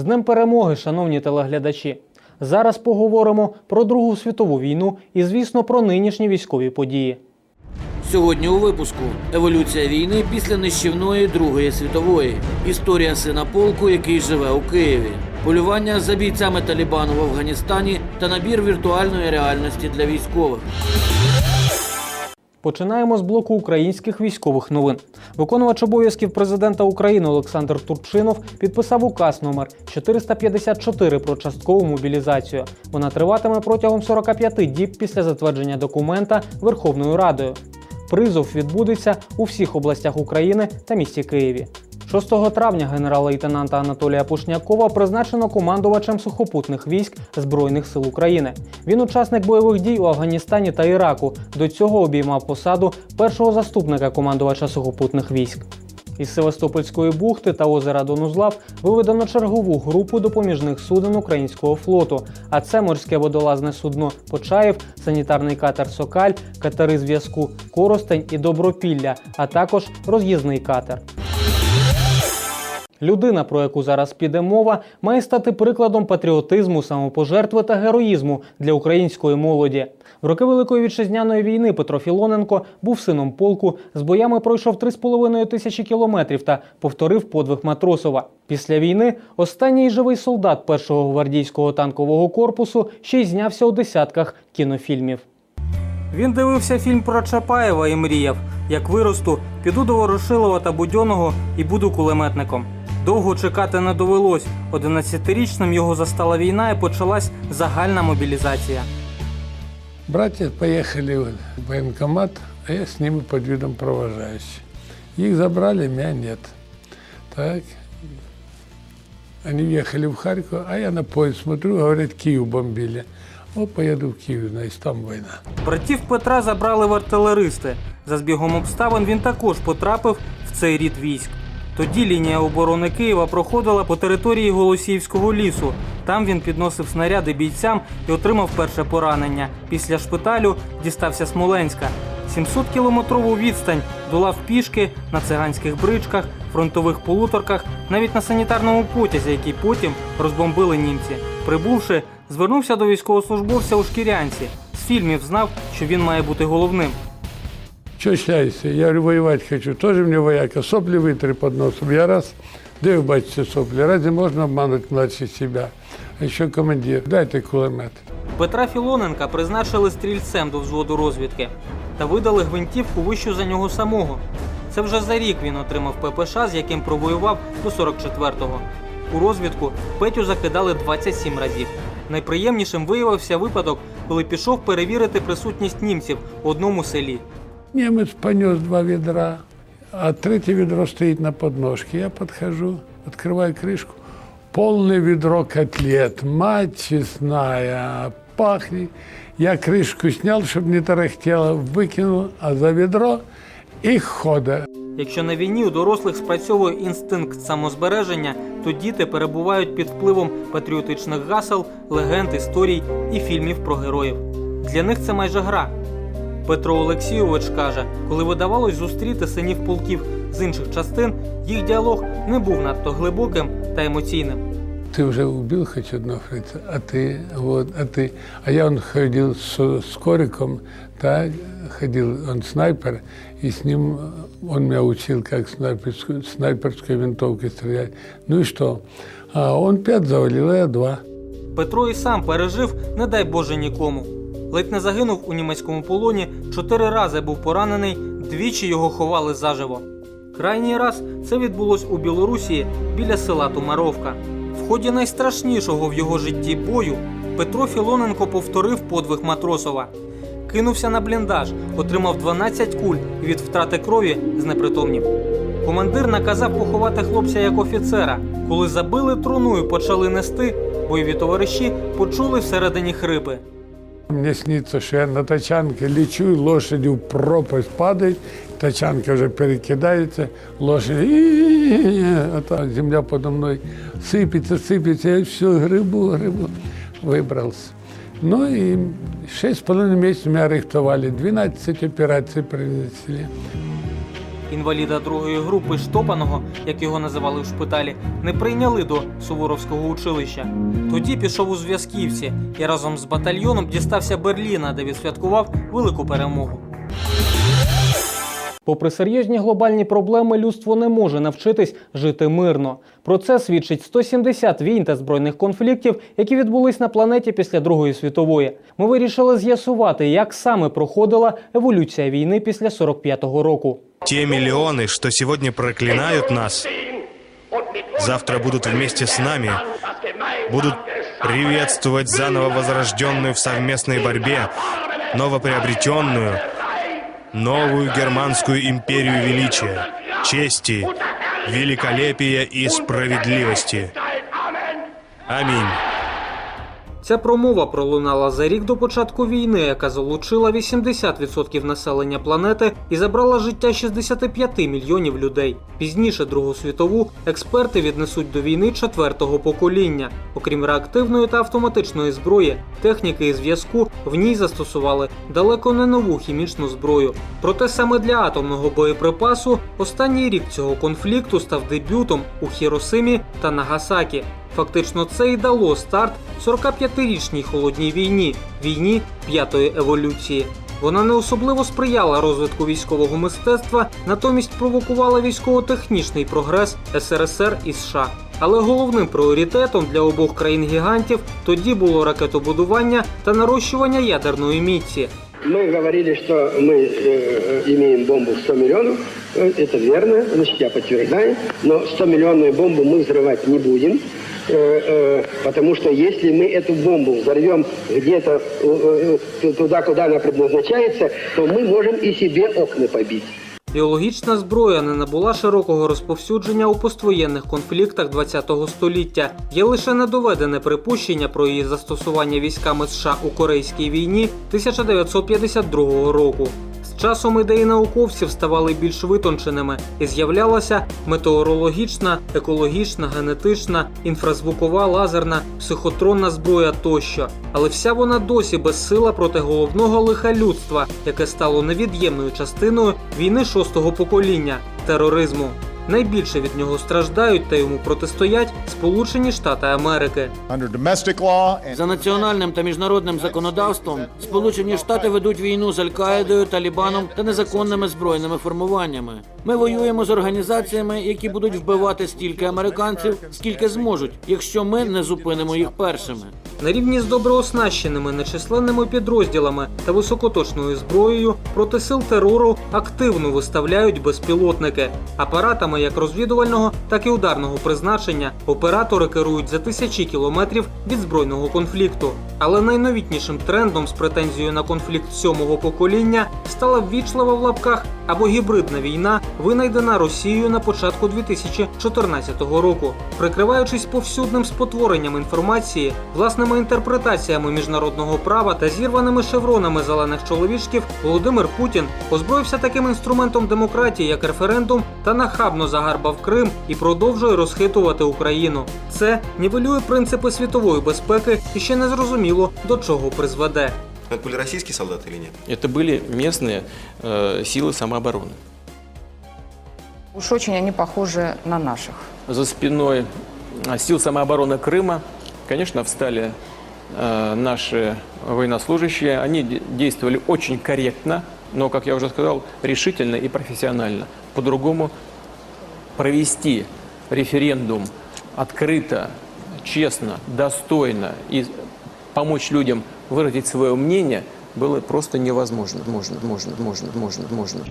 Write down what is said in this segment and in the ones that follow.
З Днем перемоги, шановні телеглядачі. Зараз поговоримо про Другу світову війну і, звісно, про нинішні військові події. Сьогодні у випуску еволюція війни після нищівної Другої світової, історія сина полку, який живе у Києві, полювання за бійцями Талібану в Афганістані та набір віртуальної реальності для військових. Починаємо з блоку українських військових новин. Виконувач обов'язків президента України Олександр Турчинов підписав указ номер 454 про часткову мобілізацію. Вона триватиме протягом 45 діб після затвердження документа Верховною Радою. Призов відбудеться у всіх областях України та місті Києві. 6 травня генерал-лейтенанта Анатолія Пушнякова призначено командувачем сухопутних військ Збройних сил України. Він учасник бойових дій у Афганістані та Іраку. До цього обіймав посаду першого заступника командувача сухопутних військ. Із Севастопольської бухти та озера Донузлав виведено чергову групу допоміжних суден українського флоту. А це морське водолазне судно Почаєв, санітарний катер Сокаль, катери зв'язку Коростень і Добропілля, а також роз'їзний катер. Людина, про яку зараз піде мова, має стати прикладом патріотизму, самопожертви та героїзму для української молоді. В роки Великої вітчизняної війни Петро Філоненко був сином полку, з боями пройшов 3,5 тисячі кілометрів та повторив подвиг Матросова. Після війни останній живий солдат першого гвардійського танкового корпусу ще й знявся у десятках кінофільмів. Він дивився фільм про Чапаєва і мріяв: як виросту, піду до Ворошилова та Будьоного і буду кулеметником. Довго чекати не довелось. 11-річним його застала війна і почалась загальна мобілізація. Братья поехали в военкомат, а я с ними под видом провожающий. Их забрали, меня нет. Так. Они въехали в Харьков, а я на поезд смотрю, говорят, Киев бомбили. О, поеду в Киев, значит, там война. Братів Петра забрали в артилеристи. За збігом обставин він також потрапив в цей рід військ. Тоді лінія оборони Києва проходила по території Голосіївського лісу. Там він підносив снаряди бійцям і отримав перше поранення. Після шпиталю дістався Смоленська. 700-кілометрову відстань долав пішки на циганських бричках, фронтових полуторках, навіть на санітарному потязі, який потім розбомбили німці. Прибувши, звернувся до військовослужбовця у шкірянці. З фільмів знав, що він має бути головним. Че шляешься? Я говорю, воевать хочу. Тоже мне вояка. Сопли вытри под носом. Я раз, да вы бачите сопли. Разве можно обмануть младше себя? А еще командир. Дайте кулемет. Петра Філоненка призначили стрільцем до взводу розвідки та видали гвинтівку вищу за нього самого. Це вже за рік він отримав ППШ, з яким провоював до 44-го. У розвідку Петю закидали 27 разів. Найприємнішим виявився випадок, коли пішов перевірити присутність німців у одному селі. Немец понес два ведра, а третье ведро стоит на подножке. Я подхожу, открываю крышку. Полное ведро котлет, мать честная, пахнет. Я крышку снял, чтобы не тарахтело, выкинул, а за ведро и хода. Якщо на війні у дорослих спрацьовує інстинкт самозбереження, то діти перебувають під впливом патріотичних гасел, легенд, історій і фільмів про героїв. Для них це майже гра. Петро Олексійович каже, коли видавалось зустріти синів полків з інших частин, їх діалог не був надто глибоким та емоційним. Ты уже убил хоть одного фрица, а ты, вот, а ты. А я он ходил с, с Кориком, так, ходил, он снайпер, и с ним э, он меня учил, как снайперскую, снайперской винтовкой стрелять. Ну и что? А он пять завалил, а я два. Петро і сам пережив, не дай Боже нікому. Ледь не загинув у німецькому полоні, чотири рази був поранений, двічі його ховали заживо. Крайній раз це відбулось у Білорусі біля села Тумаровка. В ході найстрашнішого в його житті бою Петро Філоненко повторив подвиг Матросова. Кинувся на бліндаж, отримав 12 куль і від втрати крові знепритомнів. Командир наказав поховати хлопця як офіцера. Коли забили труну і почали нести, бойові товариші почули всередині хрипи. Мне снится, что я на тачанке лечу, и лошади в пропасть падает, тачанка уже перекидается, лошадь, «И-и-и-и», а там земля подо мной сыпется, сыпется, я все грибу, грибу, выбрался. Ну и шесть с половиной месяцев меня рихтовали, 12 операций принесли. інваліда другої групи штопаного, як його називали в шпиталі, не прийняли до Суворовського училища. Тоді пішов у зв'язківці і разом з батальйоном дістався Берліна, де відсвяткував велику перемогу. Попри серйозні глобальні проблеми, людство не може навчитись жити мирно. Про це свідчить 170 війн та збройних конфліктів, які відбулись на планеті після Другої світової. Ми вирішили з'ясувати, як саме проходила еволюція війни після 45-го року. Те миллионы, что сегодня проклинают нас, завтра будут вместе с нами, будут приветствовать заново возрожденную в совместной борьбе, новоприобретенную, новую германскую империю величия, чести, великолепия и справедливости. Аминь. Ця промова пролунала за рік до початку війни, яка залучила 80% населення планети і забрала життя 65 мільйонів людей. Пізніше Другу світову експерти віднесуть до війни четвертого покоління. Окрім реактивної та автоматичної зброї, техніки і зв'язку в ній застосували далеко не нову хімічну зброю. Проте саме для атомного боєприпасу останній рік цього конфлікту став дебютом у Хіросимі та Нагасакі. Фактично, це і дало старт 45-річній холодній війні війні п'ятої еволюції. Вона не особливо сприяла розвитку військового мистецтва, натомість провокувала військово-технічний прогрес СРСР і США. Але головним пріоритетом для обох країн-гігантів тоді було ракетобудування та нарощування ядерної міці. Мы говорили, что мы э, имеем бомбу в 100 миллионов. Э, Это верно, значит, я подтверждаю. Но 100 миллионную бомбу мы взрывать не будем. э, э, Потому что если мы эту бомбу взорвем где-то э, э, туда, куда она предназначается, то мы можем и себе окна побить. Біологічна зброя не набула широкого розповсюдження у поствоєнних конфліктах ХХ століття. Є лише недоведене припущення про її застосування військами США у Корейській війні 1952 року. Часом ідеї науковців ставали більш витонченими і з'являлася метеорологічна, екологічна, генетична, інфразвукова, лазерна, психотронна зброя тощо. Але вся вона досі безсила проти головного лиха людства, яке стало невід'ємною частиною війни шостого покоління тероризму. Найбільше від нього страждають та йому протистоять Сполучені Штати Америки. За національним та міжнародним законодавством Сполучені Штати ведуть війну з Аль-Каїдою, Талібаном та незаконними збройними формуваннями. Ми воюємо з організаціями, які будуть вбивати стільки американців, скільки зможуть, якщо ми не зупинимо їх першими. На рівні з добре оснащеними нечисленними підрозділами та високоточною зброєю проти сил терору активно виставляють безпілотники. Апаратами як розвідувального, так і ударного призначення оператори керують за тисячі кілометрів від збройного конфлікту. Але найновітнішим трендом з претензією на конфлікт сьомого покоління стала ввічлива в лапках або гібридна війна, винайдена Росією на початку 2014 року, прикриваючись повсюдним спотворенням інформації, власними інтерпретаціями міжнародного права та зірваними шевронами зелених чоловічків, Володимир Путін озброївся таким інструментом демократії, як референдум, та нахабно загарбав Крим і продовжує розхитувати Україну. Це нівелює принципи світової безпеки і ще не зрозуміло до чого призведе. Это были российские солдаты или нет? Это были местные э, силы самообороны. Уж очень они похожи на наших. За спиной а, сил самообороны Крыма, конечно, встали э, наши военнослужащие. Они де- действовали очень корректно, но, как я уже сказал, решительно и профессионально. По-другому провести референдум открыто, честно, достойно и помочь людям выразить свое мнение было просто невозможно. Можно, можно, можно, можно, можно.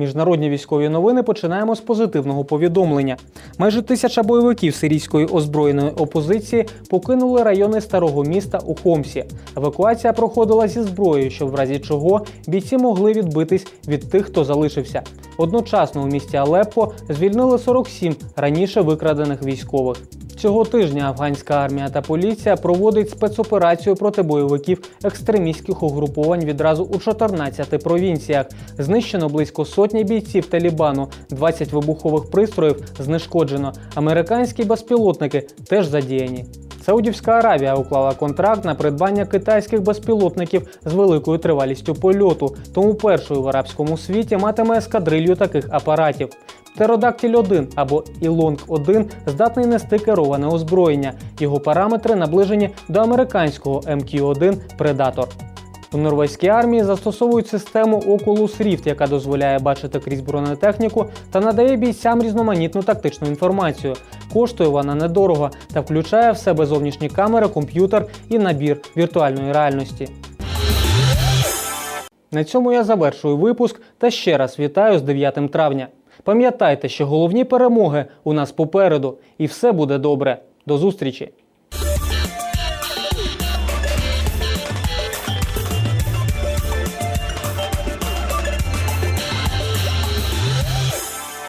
Міжнародні військові новини починаємо з позитивного повідомлення. Майже тисяча бойовиків сирійської озброєної опозиції покинули райони старого міста у Хомсі. Евакуація проходила зі зброєю, щоб в разі чого бійці могли відбитись від тих, хто залишився. Одночасно у місті Алеппо звільнили 47 раніше викрадених військових. Цього тижня афганська армія та поліція проводить спецоперацію проти бойовиків екстремістських угруповань відразу у 14 провінціях. Знищено близько сотні бійців Талібану, 20 вибухових пристроїв знешкоджено. Американські безпілотники теж задіяні. Саудівська Аравія уклала контракт на придбання китайських безпілотників з великою тривалістю польоту, тому першою в арабському світі матиме ескадрилью таких апаратів. Птеродактіль 1 або Ілонг 1 здатний нести кероване озброєння. Його параметри наближені до американського МК-1 Предатор. У норвезькій армії застосовують систему Oculus Rift, яка дозволяє бачити крізь бронетехніку та надає бійцям різноманітну тактичну інформацію. Коштує вона недорого та включає в себе зовнішні камери, комп'ютер і набір віртуальної реальності. На цьому я завершую випуск та ще раз вітаю з 9 травня. Пам'ятайте, що головні перемоги у нас попереду, і все буде добре. До зустрічі!